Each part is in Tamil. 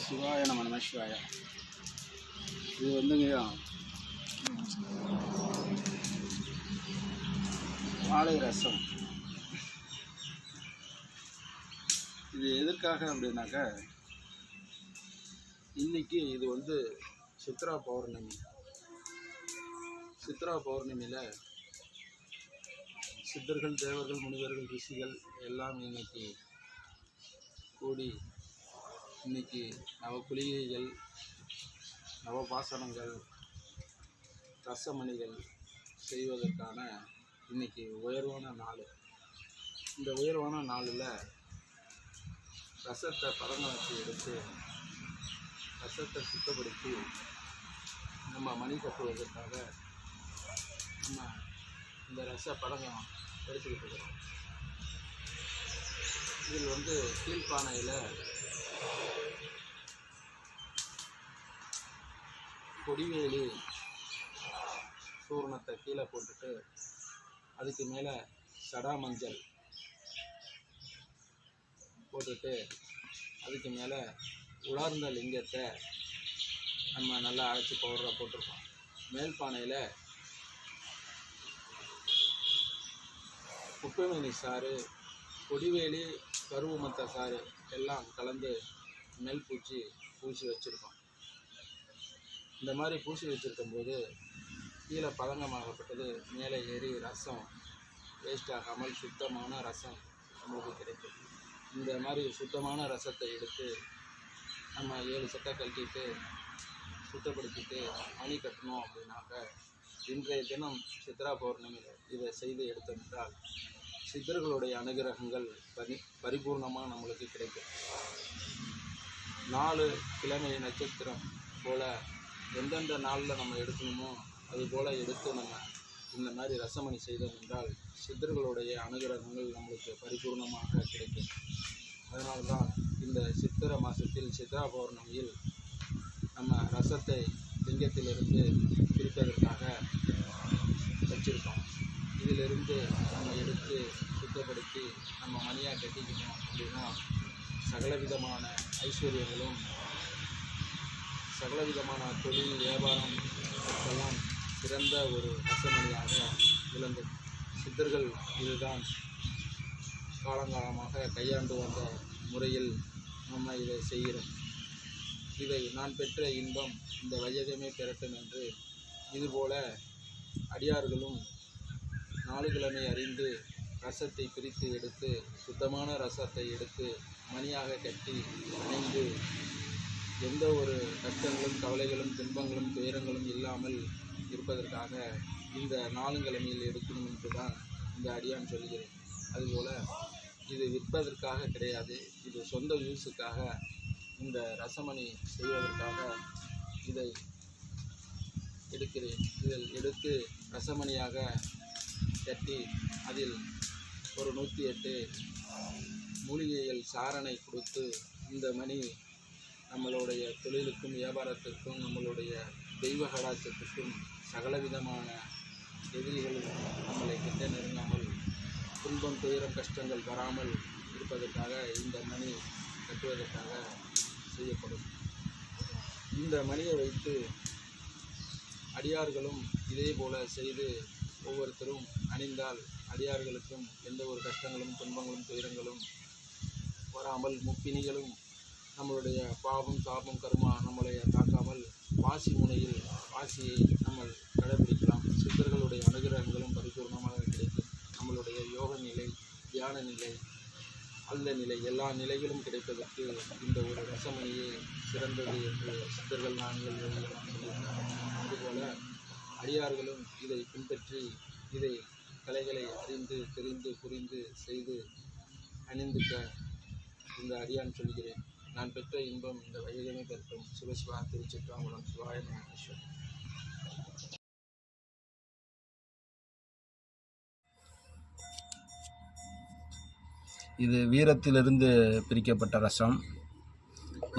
சிவாய நம நம சிவாய இது வந்துங்கய்யா வாழை ரசம். இது எதற்காக அப்படின்னாக்க இன்னைக்கு இது வந்து சித்ரா பௌர்ணமி. சித்ரா பௌர்ணமியில் சித்தர்கள் தேவர்கள் முனிவர்கள் ரிஷிகள் எல்லாம் இன்னைக்கு கூடி இன்னைக்கு நவ குளிகைகள் நவபாசனங்கள் ரசமணிகள் செய்வதற்கான இன்னைக்கு உயர்வான நாள். இந்த உயர்வான நாளில் ரசத்தை பதங்க வச்சு எடுத்து ரசத்தை சுத்தப்படுத்தி நம்ம மணி கட்டுவதற்காக நம்ம இந்த ரச படங்கம் எடுத்துக்கிட்டு இருக்கிறோம். இதில் வந்து கீழ்ப்பானையில் கொடிவேலி சூரணத்தை கீழே போட்டுட்டு அதுக்கு மேலே சடா மஞ்சள் போட்டுட்டு அதுக்கு மேலே உலர்ந்த லிங்கத்தை நம்ம நல்லா அழைச்சி பவுடரை போட்டிருக்கோம். மேல் பானையில் குப்பைமேனி சாறு கொடிவேலி கருவுமத்த சாறு எல்லாம் கலந்து நெல் பூச்சி பூசி வச்சுருக்கோம். இந்த மாதிரி பூசி வச்சுருக்கும் போது கீழே பதங்கமாகப்பட்டது மேலே ஏறி ரசம் வேஸ்ட் ஆகாமல் சுத்தமான ரசம் நமக்கு கிடைக்கும். இந்த மாதிரி சுத்தமான ரசத்தை எடுத்து நம்ம ஏழு சட்டை கழட்டிட்டு சுத்தப்படுத்திட்டு மணி கட்டணும் அப்படின்னாக்க இன்றைய தினம் சித்ரா பௌர்ணமியில் இதை செய்து எடுத்தென்றால் சித்தர்களுடைய அனுகிரகங்கள் பரி பரிபூர்ணமாக நம்மளுக்கு கிடைக்கும். நாலு கிழமை நட்சத்திரம் போல் எந்தெந்த நாளில் நம்ம எடுக்கணுமோ அது போல் எடுத்து நம்ம இந்த மாதிரி ரசமணி செய்தோம் என்றால் சித்தர்களுடைய அனுகிரகங்கள் நம்மளுக்கு பரிபூர்ணமாக கிடைக்கும். அதனால் தான் இந்த சித்திர மாதத்தில் சித்ரா பௌர்ணமியில் நம்ம ரசத்தை லிங்கத்திலிருந்து பிரிப்பதற்காக வச்சுருக்கோம். இதிலிருந்து நம்ம எடுத்து சுத்தப்படுத்தி நம்ம மணியாக கட்டிக்கணும் அப்படின்னா சகலவிதமான ஐஸ்வர்யங்களும் சகலவிதமான தொழில் வியாபாரம் எல்லாம் சிறந்த ஒரு ரசமணியாக விளங்கும். சித்தர்கள் இதுதான் காலங்காலமாக கையாண்டு வந்த முறையில் நம்ம இதை செய்கிறோம். இதை நான் பெற்ற இன்பம் இந்த வயதமே பெறட்டும் என்று இதுபோல அடியார்களும் நாளுகிழமை அறிந்து ரசத்தை பிரித்து எடுத்து சுத்தமான ரசத்தை எடுத்து மணியாக கட்டி அணிந்து எந்த ஒரு கஷ்டங்களும் கவலைகளும் துன்பங்களும் துயரங்களும் இல்லாமல் இருப்பதற்காக இந்த நாளுங்கிழமையில் எடுக்கணும் என்று தான் இந்த அடியான் சொல்கிறேன் அதுபோல் இது விற்பதற்காக கிடையாது. இது சொந்த யூஸுக்காக இந்த ரசமணி செய்வதற்காக இதை எடுக்கிறேன். இதில் எடுத்து ரசமணியாக கட்டி அதில் ஒரு நூற்றி எட்டு மூலிகைகள் சாரணை கொடுத்து இந்த மணி நம்மளுடைய தொழிலுக்கும் வியாபாரத்திற்கும் நம்மளுடைய தெய்வ கலாச்சாரத்திற்கும் சகலவிதமான எதிரிகள் நம்மளை கிட்ட நெருங்காமல் துன்பம் துயரம் கஷ்டங்கள் வராமல் இருப்பதற்காக இந்த மணி கட்டுவதற்காக செய்யப்படும். இந்த மணியை வைத்து அடியார்களும் இதே போல செய்து ஒவ்வொருத்தரும் அணிந்தால் அடியார்களுக்கும் எந்த ஒரு கஷ்டங்களும் துன்பங்களும் துயரங்களும் வராமல் முப்பினிகளும் நம்மளுடைய பாவம் சாபம் கர்மா நம்மளை தாக்காமல் வாசி முனையில் வாசியை நம்ம கடைபிடிக்கலாம். சித்தர்களுடைய அனுகிரகங்களும் பரிபூர்ணமாக கிடைக்கும். நம்மளுடைய யோக நிலை தியான நிலை அல்ல நிலை எல்லா நிலைகளும் கிடைப்பதற்கு இந்த ஒரு ரசமணியே சிறந்தது என்று சித்தர்கள் நாங்கள் சொல்லியிருக்கிறோம் அதுபோல அடியார்களும் இதை பின்பற்றி இதை கலைகளை அறிந்து தெரிந்து புரிந்து செய்து அணிந்துக்க இந்த அடியான் சொல்கிறேன். நான் பெற்ற இன்பம் இந்த வையகமே பெறட்டும் சிவசிவா திருச்சிற்றாங்குளம் சிவாய மகேஸ்வரன் இது வீரத்திலிருந்து பிரிக்கப்பட்ட ரசம்.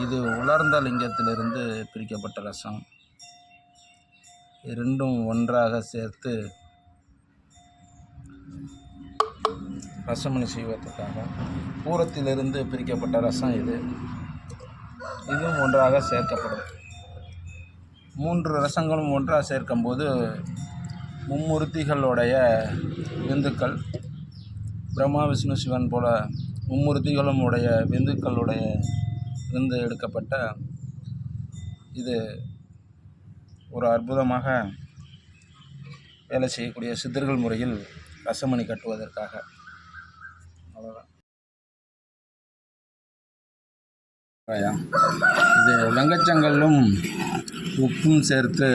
இது உலர்ந்த லிங்கத்திலிருந்து பிரிக்கப்பட்ட ரசம். இரண்டும் ஒன்றாக சேர்த்து ரசமணி செய்வதற்காக பூரத்திலிருந்து பிரிக்கப்பட்ட ரசம் இது. இதுவும் ஒன்றாக சேர்க்கப்படும். மூன்று ரசங்களும் ஒன்றாக சேர்க்கும்போது மும்மூர்த்திகளுடைய விந்துக்கள் பிரம்மா விஷ்ணு சிவன் போல மும்மூர்த்திகளும் உடைய விந்துக்களுடைய இருந்து எடுக்கப்பட்ட இது ஒரு அற்புதமாக வேலை செய்யக்கூடிய சித்தர்கள் முறையில் ரசமணி கட்டுவதற்காக. அவ்வளோதான் இது வெங்கச்சங்கல்லும் உப்பும் சேர்த்து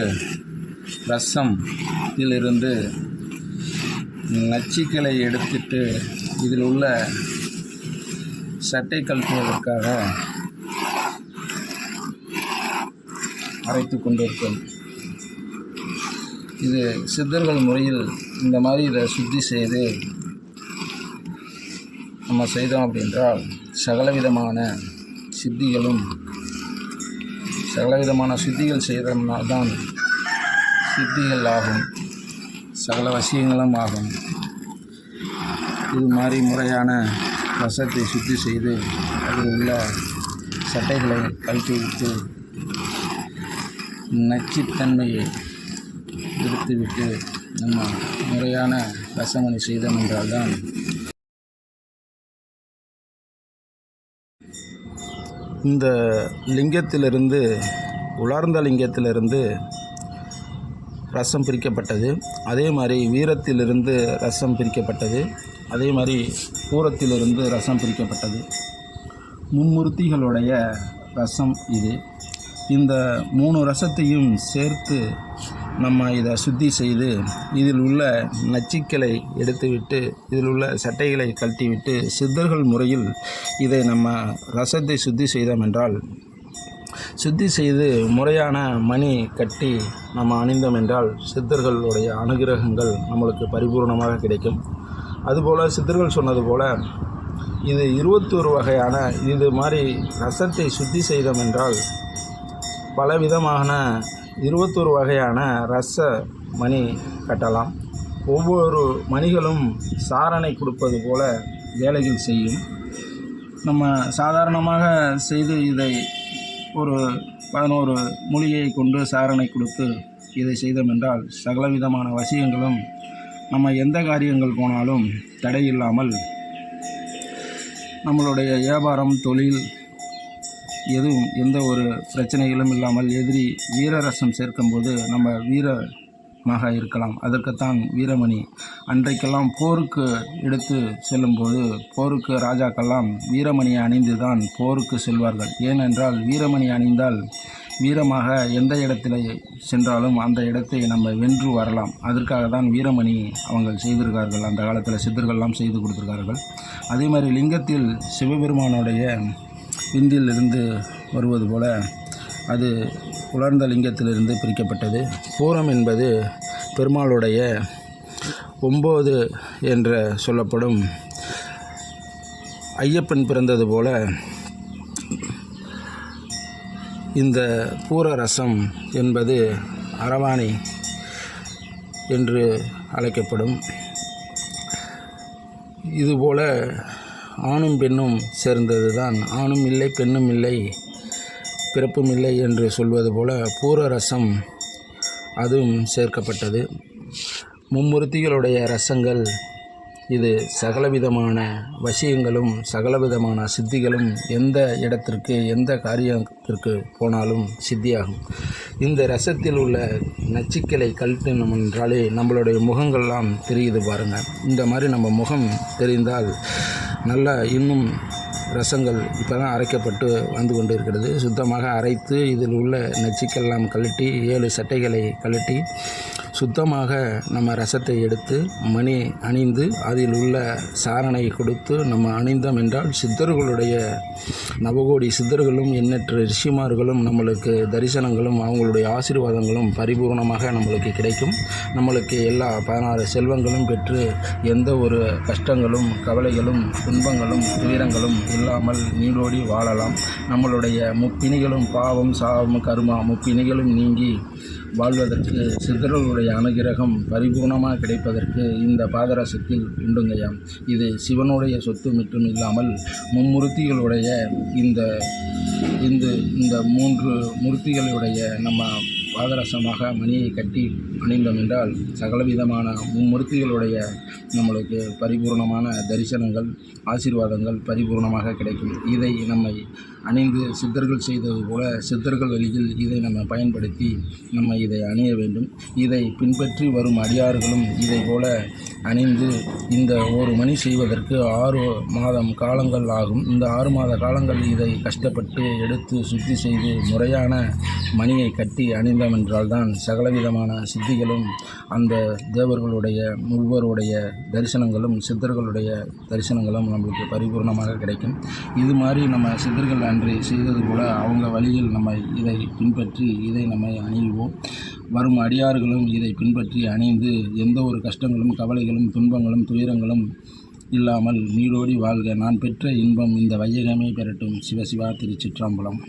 ரசம் இதிலிருந்து நச்சுக்களை எடுத்துட்டு இதில் உள்ள சட்டை கழட்டுவதற்காக அரைத்து கொண்டிருக்கும். இது சித்தர்கள் முறையில் இந்த மாதிரி இதை சுத்தி செய்து நம்ம செய்தோம் அப்படின்றால் சகலவிதமான சித்திகளும் சகலவிதமான சித்திகள் செய்தோம்னால்தான் சித்திகள் ஆகும் சகல வசியங்களும் ஆகும். இது மாதிரி முறையான வசத்தை சுத்தி செய்து அதில் உள்ள சட்டைகளை கழட்டி விட்டு நச்சுத்தன்மையை எடுத்துவிட்டு நம்ம முறையான ரசமணி செய்தோம் என்றால்தான் இந்த லிங்கத்திலிருந்து உலர்ந்த லிங்கத்திலிருந்து ரசம் பிரிக்கப்பட்டது. அதே மாதிரி வீரத்திலிருந்து ரசம் பிரிக்கப்பட்டது. அதே மாதிரி பூரத்திலிருந்து ரசம் பிரிக்கப்பட்டது. மும்மூர்த்திகளுடைய ரசம் இது. இந்த மூணு ரசத்தையும் சேர்த்து நம்ம இதை சுத்தி செய்து இதில் உள்ள நச்சுக்களை எடுத்துவிட்டு இதில் உள்ள சட்டைகளை கழட்டிவிட்டு சித்தர்கள் முறையில் இதை நம்ம ரசத்தை சுத்தி செய்தோம் என்றால் சுத்தி செய்து முறையான மணி கட்டி நம்ம அணிந்தோம் என்றால் சித்தர்களுடைய அனுகிரகங்கள் நம்மளுக்கு பரிபூர்ணமாக கிடைக்கும். அதுபோல் சித்தர்கள் சொன்னது போல் இது இருபத்தோரு வகையான இது மாதிரி ரசத்தை சுத்தி செய்தோம் என்றால் பலவிதமான இருபத்தொரு வகையான ரச மணி கட்டலாம். ஒவ்வொரு மணிகளும் சாரணை கொடுப்பது போல வேலைகள் செய்யும். நம்ம சாதாரணமாக செய்து இதை ஒரு பதினோரு மூலிகையை கொண்டு சாரணை கொடுத்து இதை செய்தோம் என்றால் சகலவிதமான வசியங்களும் நம்ம எந்த காரியங்கள் போனாலும் தடையில்லாமல் நம்மளுடைய வியாபாரம் தொழில் எதுவும் எந்த ஒரு பிரச்சனைகளும் இல்லாமல் எதிரி வீரரசம் சேர்க்கும்போது நம்ம வீரமாக இருக்கலாம். அதற்குத்தான் வீரமணி. அன்றைக்கெல்லாம் போருக்கு எடுத்து செல்லும்போது போருக்கு ராஜாக்கெல்லாம் வீரமணியை அணிந்து தான் போருக்கு செல்வார்கள். ஏனென்றால் வீரமணி அணிந்தால் வீரமாக எந்த இடத்துல சென்றாலும் அந்த இடத்தை நம்ம வென்று வரலாம். அதற்காக தான் வீரமணி அவங்க செய்திருக்கார்கள். அந்த காலத்தில் சித்தர்கள்லாம் செய்து கொடுத்துருக்கார்கள். அதே மாதிரி லிங்கத்தில் சிவபெருமானுடைய விந்திலிருந்து வருவது போல அது உலர்ந்த லிங்கத்திலிருந்து பிரிக்கப்பட்டது. பூரம் என்பது பெருமாளுடைய ஒம்பது என்று சொல்லப்படும் ஐயப்பன் பிறந்தது போல இந்த பூர ரசம் என்பது அரவாணி என்று அழைக்கப்படும். இதுபோல ஆணும் பெண்ணும் சேர்ந்தது தான் ஆணும் இல்லை பெண்ணும் இல்லை பிறப்பும் இல்லை என்று சொல்வது போல பூர ரசம் அதுவும் சேர்க்கப்பட்டது. மும்முருத்திகளுடைய ரசங்கள் இது சகலவிதமான வசியங்களும் சகலவிதமான சித்திகளும் எந்த இடத்திற்கு எந்த காரியத்திற்கு போனாலும் சித்தியாகும். இந்த ரசத்தில் உள்ள நச்சுக்களை கழட்டினோம் என்றாலே நம்மளுடைய முகங்கள்லாம் தெரியுது பாருங்கள் இந்த மாதிரி நம்ம முகம் தெரிந்தால் நல்லா இன்னும் ரசங்கள் இப்போ தான் அரைக்கப்பட்டு வந்து கொண்டு இருக்கிறது சுத்தமாக அரைத்து இதில் உள்ள நச்சுக்கெல்லாம் கழட்டி ஏழு சட்டைகளை கழட்டி சுத்தமாக நம்ம ரசத்தை எடுத்து மணி அணிந்து அதில் உள்ள சாரணை கொடுத்து நம்ம அணிந்தோம் என்றால் சித்தர்களுடைய நவகோடி சித்தர்களும் எண்ணற்ற ரிஷிமார்களும் நம்மளுக்கு தரிசனங்களும் அவங்களுடைய ஆசீர்வாதங்களும் பரிபூர்ணமாக நம்மளுக்கு கிடைக்கும். நம்மளுக்கு எல்லா பதினாறு செல்வங்களும் பெற்று எந்த ஒரு கஷ்டங்களும் கவலைகளும் துன்பங்களும் துயரங்களும் இல்லாமல் நீடோடி வாழலாம். நம்மளுடைய முப்பிணிகளும் பாவம் சாபம் கருமா முப்பிணிகளும் நீங்கி வாழ்வதற்கு சித்தர்களுடைய அனுகிரகம் பரிபூர்ணமாக கிடைப்பதற்கு இந்த பாதரசத்தில் உண்டுங்கயாம் இது சிவனுடைய சொத்து மட்டும் இல்லாமல் மும்மூர்த்திகளுடைய இந்த இந்த இந்த மூன்று மூர்த்திகளுடைய நம்ம பாதரசமாக மணியை கட்டி அணிந்தோம் என்றால் சகலவிதமான மும்மூர்த்திகளுடைய நம்மளுக்கு பரிபூர்ணமான தரிசனங்கள் ஆசீர்வாதங்கள் பரிபூர்ணமாக கிடைக்கும். இதை நம்மை அணிந்து சித்தர்கள் செய்தது போல சித்தர்கள் வழியில் இதை நம்ம பயன்படுத்தி நம்ம இதை அணிய வேண்டும். இதை பின்பற்றி வரும் அடியார்களும் இதை போல அணிந்து இந்த ஒரு மணி செய்வதற்கு ஆறு மாதம் காலங்கள் ஆகும். இந்த ஆறு மாத காலங்கள் இதை கஷ்டப்பட்டு எடுத்து சுத்தி செய்து முறையான மணியை கட்டி அணிந்தோம் என்றால்தான் சகலவிதமான சித்திகளும் அந்த தேவர்களுடைய முழுவருடைய தரிசனங்களும் சித்தர்களுடைய தரிசனங்களும் நம்மளுக்கு பரிபூர்ணமாக கிடைக்கும். இது மாதிரி நம்ம சித்தர்கள் அன்று செய்தது போல அவங்க வழியில் நம்ம இதை பின்பற்றி இதை நம்ம அணிவோம். வரும் அடியார்களும் இதை பின்பற்றி அணிந்து எந்த ஒரு கஷ்டங்களும் கவலைகளும் துன்பங்களும் துயரங்களும் இல்லாமல் நீடோடி வாழ்க. நான் பெற்ற இன்பம் இந்த வையகமே பெறட்டும். சிவசிவா திருச்சிற்றம்பலம்.